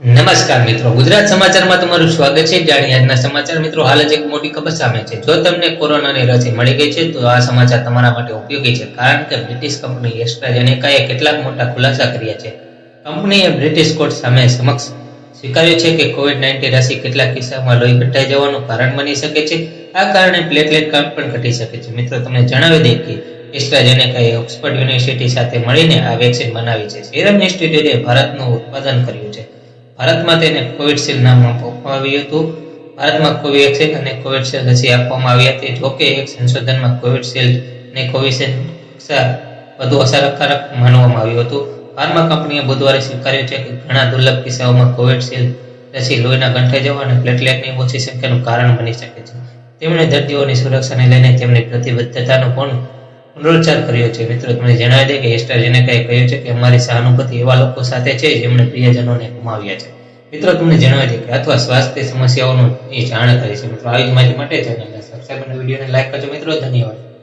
નમસ્કાર મિત્રો. ગુજરાત સમાચારમાં તમારું સ્વાગત છે. જાણીએ આજના સમાચાર. મિત્રો, હાલ જ એક મોટી ખબર સામે છે. જો તમને કોરોનાની રસી મળી ગઈ છે, તો આ સમાચાર તમારા માટે ઉપયોગી છે, કારણ કે બ્રિટિશ કંપની એસ્ટ્રાજેનેકાએ કેટલાક મોટા ખુલાસા કર્યા છે. કંપનીએ બ્રિટિશ કોર્ટ સામે સમક્ષ સ્વીકાર્યું છે કે કોવિડ નાઇન્ટીન રસી કેટલાક કિસ્સામાં લોહી ઘટાઈ જવાનું કારણ બની શકે છે. આ કારણે પ્લેટલેટ કાઉન્ટ પણ ઘટી શકે છે. મિત્રો, તમને જણાવી દઈએ કે એસ્ટ્રાજેનેકાએ ઓક્સફર્ડ યુનિવર્સિટી સાથે મળીને આ વેક્સિન બનાવી છે. સિરમ ઇન્સ્ટિટ્યૂટે ભારતનું ઉત્પાદન કર્યું છે. ભારતમાં તેને કોવિડશીલ્ડ નામ આપવામાં આવ્યું હતું. ભારતમાં કોવેક્સિન અને કોવિડશીલ્ડ રસી આપવામાં આવી હતી. જોકે એક સંશોધનમાં કોવિડશીલ્ડ અને કોવિશિલ્ડ વધુ અસરકારક માનવામાં આવ્યું હતું. ફાર્મા કંપનીએ બુધવારે સ્વીકાર્યું છે કે ઘણા દુર્લભ કિસ્સાઓમાં કોવિડશીલ રસી લોહીના ગંઠાઈ જવા અને પ્લેટલેટની ઓછી સંખ્યાનું કારણ બની શકે છે. તેમણે દર્દીઓની સુરક્ષાને લઈને તેમની પ્રતિબદ્ધતાનો પણ પુનરુચ્ચાર કર્યો છે. મિત્રો, તમને જણાવી દે કે એસ્ટ્રાઝેનેકાએ કહ્યું છે કે અમારી સહાનુભૂતિ એવા લોકો સાથે છે જેમણે પ્રિયજનોને ગુમાવ્યા છે. મિત્રો, તમને જણાવી દે કે અથવા સ્વાસ્થ્ય સમસ્યાઓનું એ જાણ કરી છે. મિત્રો આવી માહિતી માટે ચેનલને સબસ્ક્રાઈબ અને વિડીયોને લાઈક કરજો. મિત્રો, ધન્યવાદ.